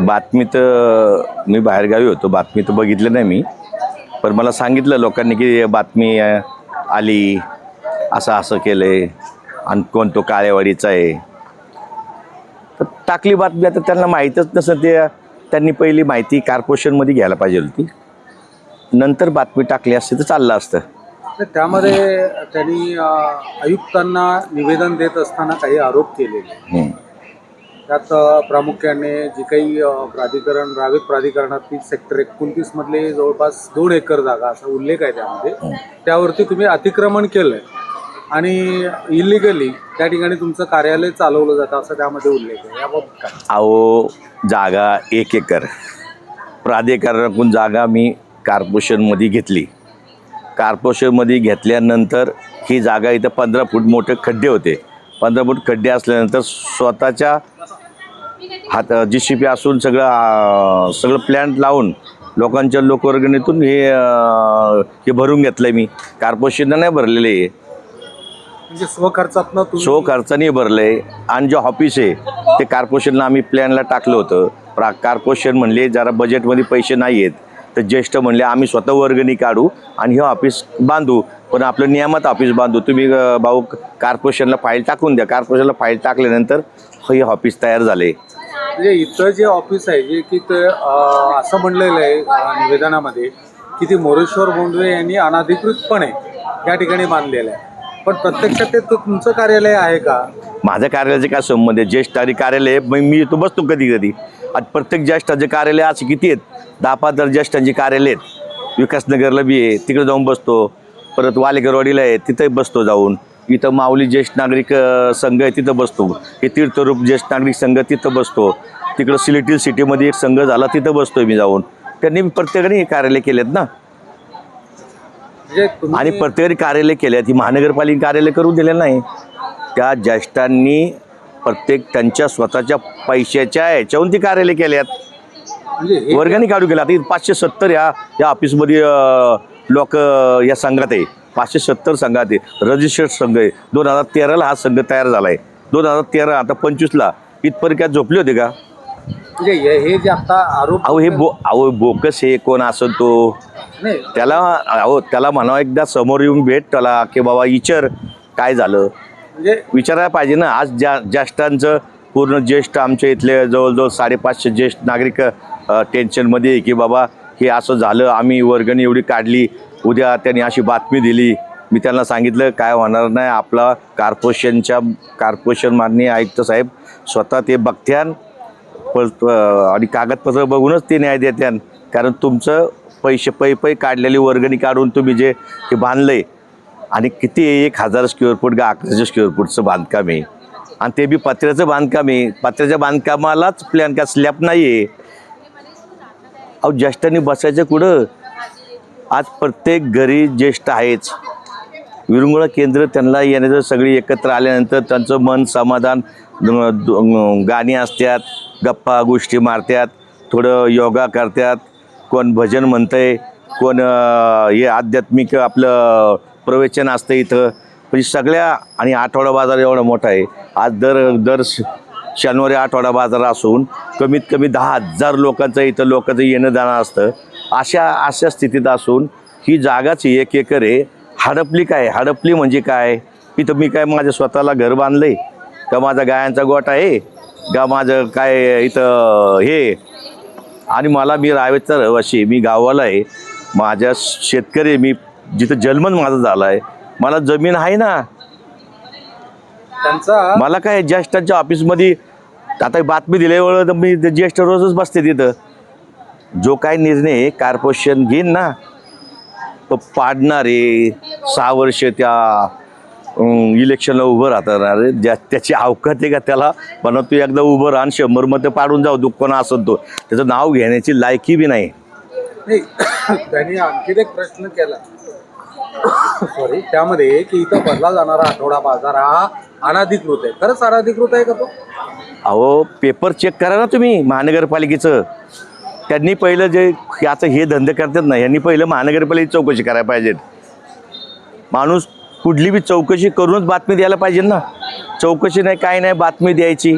बातमी तर मी बाहेरगावी होतो. बातमी तर बघितलं नाही मी. पण मला सांगितलं लोकांनी की बातमी आली. असं असं केलं आहे आणि कोण तो काळेवाडीचा आहे. तर टाकली बातमी. आता त्यांना माहीतच नसं ते त्यांनी पहिली माहिती कॉर्पोरेशनमध्ये घ्यायला पाहिजे होती. नंतर बातमी टाकली असते तर चाललं असतं. तर त्यामध्ये त्यांनी आयुक्तांना निवेदन देत असताना काही आरोप केलेले. हम्म. त्यात प्रामुख्याने जी काही प्राधिकरण रावेत प्राधिकरणातील सेक्टर एकोणतीस मधले जवळपास दोन एकर जागा असा उल्लेख आहे त्यामध्ये. त्यावरती तुम्ही अतिक्रमण केलंय आणि इलिगली त्या ठिकाणी तुमचं कार्यालय चालवलं जातं असं त्यामध्ये उल्लेख आहे. याबाबत काय? अहो जागा एक एकर. प्राधिकरणाकडून जागा मी कॉर्पोरेशनमध्ये घेतली. कॉर्पोरेशनमध्ये घेतल्यानंतर ही जागा इथं पंधरा फूट मोठे खड्डे होते. पंधरा फूट खड्डे असल्यानंतर स्वतःच्या हात जी सी पी असून सगळं सगळं प्लॅन्ट लावून लोकांच्या लोकवर्गणीतून हे हे भरून घेतलं मी. कॉर्पोरेशननं नाही भरलेले आहे म्हणजे स्वखर्चातनं तुम्ही सो खर्चाने भरलंय. आणि जे ऑफिस आहे ते कॉर्पोरेशनला आम्ही प्लॅनला टाकलं होतं. प्रा कॉर्पोरेशन म्हणले जरा बजेटमध्ये पैसे नाही आहेत. तर ज्येष्ठ म्हणले आम्ही स्वतः वर्गणी काढू आणि हे ऑफिस बांधू. पण आपलं नियमात ऑफिस बांधू. तुम्ही अं, भाऊ कॉर्पोरेशनला फाईल टाकून द्या. कॉर्पोरेशनला फाईल टाकल्यानंतर हे ऑफिस तयार झाले. म्हणजे इथं जे ऑफिस आहे जे की ते असं म्हणलेलं आहे निवेदनामध्ये की ते मोरेश्वर बोंडवे यांनी अनाधिकृतपणे या ठिकाणी बांधलेलं आहे. पण प्रत्यक्षात ते तुमचं कार्यालय आहे का? माझ्या कार्यालयाचे काय संबंध आहे ज्येष्ठ कार्यालय आहे. मग मी तो बसतो कधी कधी आणि प्रत्येक ज्येष्ठाचे कार्यालय असे किती आहेत दहा पाच दर ज्येष्ठांची कार्यालय आहेत विकासनगरला बी आहे तिकडे जाऊन बसतो परत वालेकरवाडीला आहे तिथंही बसतो जाऊन. इथं माऊली ज्येष्ठ नागरिक संघ आहे तिथं बसतो. हे तीर्थरूप ज्येष्ठ नागरिक संघ तिथं बसतो. तिकडं सिलेटिल सिटीमध्ये एक संघ झाला तिथं बसतोय मी जाऊन. त्यांनी प्रत्येकाने हे कार्यालय केलेत ना. म्हणजे आणि प्रत्येकाने कार्यालय केले ती महानगरपालिका कार्यालय करून दिलेलं नाही. त्या ज्येष्ठांनी प्रत्येक त्यांच्या स्वतःच्या पैशाच्या ह्याच्याहून ती कार्यालय केल्यात हे वर्गाने काढू केला आता पाचशे सत्तर या या ऑफिसमध्ये लोक या संघात आहे. पाचशे सत्तर संघात रजिस्टर्ड संघ आहे. दोन हजार तेराला हा संघ तयार झाला आहे दोन हजार तेरा आता पंचवीसला इथपर्यंत काय झोपले होते का? म्हणजे हे जे आता आरोप अहो हे बो अहो बोकस हे कोण असं तो? त्याला अहो त्याला म्हणावं एकदा समोर येऊन भेट त्याला की बाबा विचार काय झालं? म्हणजे विचारायला पाहिजे ना. आज ज्या ज्येष्ठांचं पूर्ण ज्येष्ठ आमच्या इथले जवळजवळ साडेपाचशे ज्येष्ठ नागरिक टेन्शनमध्ये की बाबा हे असं झालं आम्ही वर्गणी एवढी काढली उद्या त्यांनी अशी बातमी दिली. मी त्यांना सांगितलं काय होणार नाही आपला कार्पोरेशनच्या कार्पोरेशन माननीय आयुक्त साहेब स्वतः ते बघत्यान. प- आणि कागदपत्र बघूनच ते न्याय देत्यान. कारण तुमचं पैसे पै पै काढलेली वर्गणी काढून तुम्ही जे हे आहे आणि किती एक हजार स्क्वेअर फूट का अकराशे स्क्वेअर फूटचं बांधकाम आहे. आणि ते बी पत्र्याचं बांधकाम आहे. पत्र्याच्या बांधकामालाच प्लॅन का स्लॅब नाही आहे अहो ज्येष्ठांनी बसायचं कुठं? आज प्रत्येक घरी ज्येष्ठ आहेच. विरंगुळा केंद्र त्यांना येण्याचं सगळी एकत्र आल्यानंतर त्यांचं मन समाधान गाणी असतात गप्पा गोष्टी मारतात थोडं योगा करतात कोण भजन म्हणतंय कोण हे आध्यात्मिक आपलं प्रवचन असतं इथं. म्हणजे सगळ्या आणि आठवडा बाजार एवढा मोठा आहे. आज दर दर श- शनिवारी आठवडा बाजार असून कमीत कमी दहा हजार लोकांचं इथं लोकांचं येणं जाणं असतं. अशा अशा स्थितीत असून ही जागाच एक एकर आहे हडपली काय? हडपली म्हणजे काय? इथं मी काय माझ्या स्वतःला घर बांधलंय? का माझा गायांचा गोट आहे? का माझं काय इथं हे? आणि मला मी रावेचा रहिवाशी आहे, मी गावाला आहे. माझ्या शेतकरी आहे, मी जिथं जन्मच माझा झाला आहे मला जमीन आहे ना. त्यांचा मला काय ज्येष्ठांच्या ऑफिसमध्ये आता बातमी दिल्यावर मी ज्येष्ठ रोजच बसते तिथं. जो काय निर्णय कॉर्पोरेशन घेईन ना तो पाडणारे सहा वर्ष त्या इलेक्शनला उभं राहणार ज्या त्याची अवकात आहे का त्याला? म्हणा तू एकदा उभं राहा शंभर मतं पाडून जाऊ दुःख कोणा असत तो. त्याचं नाव घेण्याची लायकी बी नाही. त्यांनी आणखीन एक प्रश्न केला. सॉरी त्यामध्ये की इथं भरला जाणारा आठवडा बाजार हा अनाधिकृत आहे. खरंच अनाधिकृत आहे का तो? अहो पेपर चेक करा ना तुम्ही महानगरपालिकेचं. त्यांनी पहिलं जे याचं हे धंदे करतात ना यांनी पहिलं महानगरपालिकेची चौकशी करायला पाहिजे माणूस कुठली बी चौकशी करूनच बातमी द्यायला पाहिजे ना. चौकशी नाही काय नाही बातमी द्यायची.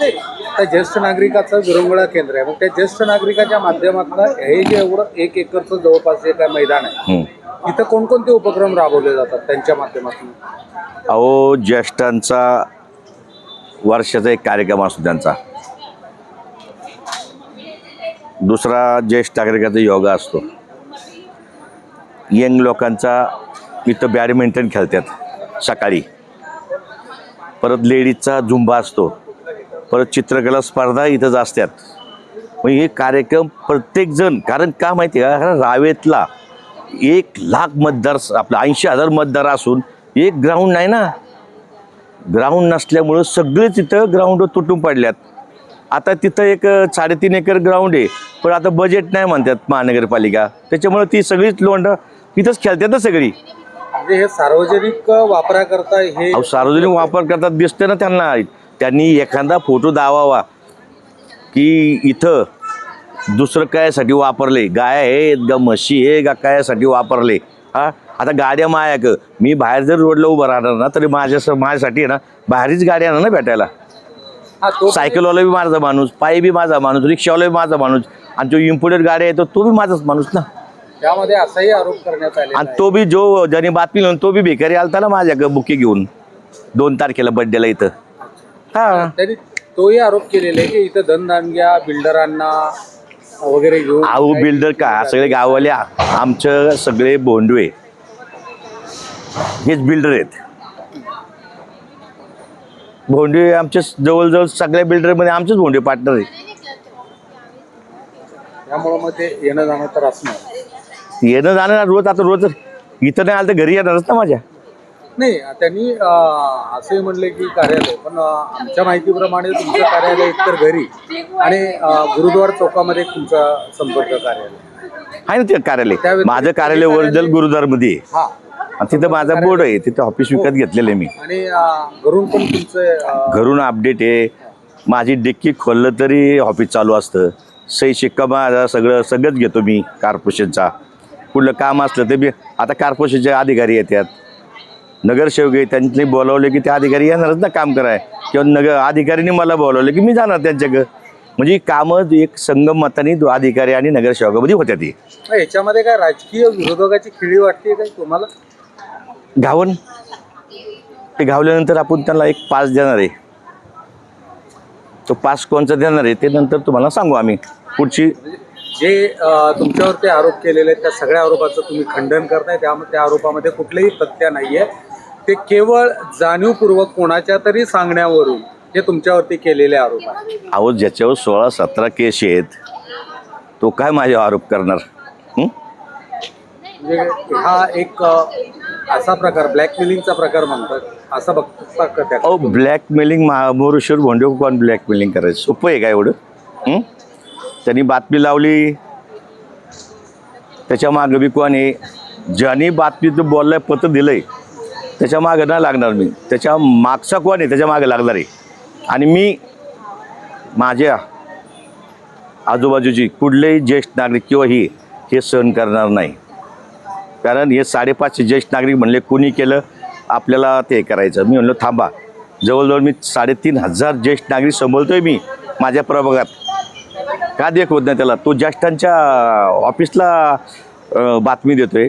त्या ज्येष्ठ नागरिकाचं विरंगुळा केंद्र आहे. मग त्या ज्येष्ठ नागरिकाच्या माध्यमातून हे जे एवढं एक एकरचं जवळपास जे काय मैदान आहे. इथं कोणकोणते उपक्रम राबवले जातात त्यांच्या माध्यमातून? अहो ज्येष्ठांचा वर्षाचा एक कार्यक्रम असतो त्यांचा. दुसरा ज्येष्ठ नागरिकाचा योगा असतो. यंग लोकांचा इथं बॅडमिंटन खेळतात सकाळी. परत लेडीजचा झुंबा असतो. परत चित्रकला स्पर्धा इथंच असतात. मग हे कार्यक्रम प्रत्येकजण कारण का माहिती आहे का? कारण रावेतला एक लाख मतदार आपला ऐंशी हजार मतदार असून एक ग्राउंड नाही ना? ग्राउंड नसल्यामुळं सगळे तिथं ग्राउंड तुटून पडल्यात. आता तिथं एक साडेतीन एकर ग्राउंड आहे. पण आता बजेट नाही म्हणतात महानगरपालिका. त्याच्यामुळं ती सगळीच लोंड खेळतात ना सगळी. म्हणजे हे सार्वजनिक वापराकरता हे सार्वजनिक वापर करतात दिसते ना त्यांना. त्यांनी एखादा फोटो दावावा की इथं दुसरं कायसाठी वापरले. गाय आहेत का म्हशी आहे का कायसाठी वापरले? हा? आता गाड्या मायाक. मी बाहेर जर रोडला उभं राहणार ना तरी माझ्या माझ्यासाठी आहे ना बाहेरच गाडी आणणार ना भेटायला. सायकलवाला बी माझा माणूस पायी बी माझा माणूस रिक्षावाला बी माझा माणूस आणि जो इम्पोर्टेड गाडी आहे तो तो बी माझाच माणूस ना. त्यामध्ये असाही आरोप करण्यात आले आणि तो बी जो ज्याने बातमी लावून तो बी भिकारी आलता ना माझ्या बुके घेऊन. दोन तारखेला बड्डेला इथं. हा. तोही आरोप केलेला आहे की इथं धनदानग्या बिल्डरांना वगैरे घेऊन आऊ बिल्डर का? सगळे गाववाले आमचं सगळे बोंडवे. हेच बिल्डर आहेत. भोंडवे आमचे जवळजवळ सगळ्या बिल्डरमध्ये आमचेच भोंडवे पार्टनर आहे त्यामुळे मग ते येणं जाणं तर असणार. येणं जाणं ना रोज आता रोज इथं नाही आलं तर घरी येणारच ना माझ्या. नाही त्यांनी अं, असे म्हणले की कार्यालय पण अं, आमच्या माहितीप्रमाणे तुमचं कार्यालय एकतर घरी आणि अं, गुरुद्वार चौकामध्ये तुमचं संपर्क कार्यालय. आहे ना ते कार्यालय? माझं कार्यालय ओरिजिनल गुरुद्वारमध्ये आहे. हा. तिथं माझा बोर्ड आहे. तिथं ऑफिस विकत घेतलेलं आहे मी. आणि घरून पण तुमचं अं, घरून अपडेट आहे. माझी डिक्की खोललं तरी ऑफिस चालू असतं. सही शिक्का माझा सगळं सगळंच घेतो मी कॉर्पोरेशनचा कुठलं काम असलं तर मी आता कॉर्पोरेशनचे अधिकारी येतात नगरसेवक आहे त्यांनी बोलावले की ते अधिकारी येणारच ना काम कराय. किंवा नगर अधिकाऱ्यांनी मला बोलावलं की मी जाणार त्यांच्याकडं. म्हणजे कामं एक संगम दो अधिकारी आणि नगरसेवकामध्ये होत्या ती. याच्यामध्ये काय राजकीय विरोधकाची खिळी वाटते काय तुम्हाला? घावन. ते घावल्यानंतर आपण त्यांना एक पास देणार आहे. तो पास कोणचा देणार आहे ते नंतर तुम्हाला सांगू आम्ही. पुढची जे अं, तुमच्यावरती आरोप केलेले आहेत त्या सगळ्या आरोपाचं तुम्ही खंडन करताय. त्यामुळे त्या आरोपामध्ये कुठलेही तथ्य नाहीये. ते केवळ जाणीवपूर्वक कोणाच्या तरी सांगण्यावरून जे तुमच्यावरती केलेले आरोप आहेत. अहो ज्याच्यावर सोळा सतरा केस आहेत तो काय माझ्यावर आरोप करणार? हं? म्हणजे हा एक अ, असा प्रकार ब्लॅकमेलिंगचा प्रकार म्हणतात असा बघता का त्या अहो ब्लॅकमेलिंग महामोरेश्वर भोंडे कोण ब्लॅकमेलिंग करायचं? सोपं आहे का एवढं? हं? त्यांनी बातमी लावली. त्याच्या मागं बी कोण आहे? ज्यांनी बातमीचं बोललंय पत्र दिलंय. त्याच्या मागं नाही लागणार मी. त्याच्या मागचा कोण आहे? त्याच्या मागं लागणार आहे. आणि मी माझ्या आजूबाजूची कुठलेही ज्येष्ठ नागरिक किंवा ही हे सहन करणार नाही. कारण हे साडेपाचशे ज्येष्ठ नागरिक म्हणले कोणी केलं आपल्याला ते करायचं. मी म्हणलो थांबा. जवळजवळ मी साडेतीन हजार ज्येष्ठ नागरिक सांभाळतोय मी माझ्या प्रभागात. का देखवत नाही त्याला? तो ज्येष्ठांच्या ऑफिसला बातमी देतोय.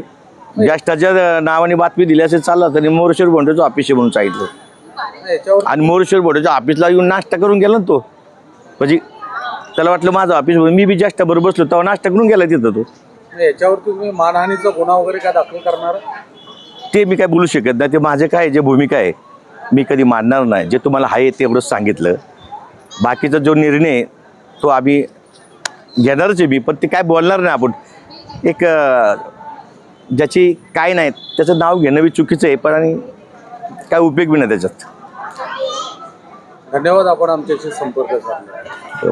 ज्येष्ठाच्या नावाने बातमी दिली असेल चाललं तरी मोरेश्वर भोंडेचं ऑफिस आहे म्हणून सांगितलं. आणि मोरेश्वर भोंडेच्या ऑफिसला येऊन नाश्ता करून गेला ना तो. म्हणजे त्याला वाटलं माझं ऑफिस मी बी ज्येष्ठाबरोबर बसलो तेव्हा नाश्ता करून गेला तिथं तो. याच्यावर तुम्ही मानहानीचा गुन्हा वगैरे काय दाखल करणार? ते मी काय बोलू शकत नाही. ते माझे काय जे भूमिका आहे मी कधी मानणार नाही. जे तुम्हाला आहे तेवढंच सांगितलं. बाकीचा जो निर्णय तो आम्ही घेणारच आहे मी. पण ते काय बोलणार नाही आपण. एक ज्याची काय नाही त्याचं नाव घेणं बी चुकीचं आहे पण आणि काय उपयोग बी नाही त्याच्यात. धन्यवाद आपण आमच्याशी संपर्क साधला.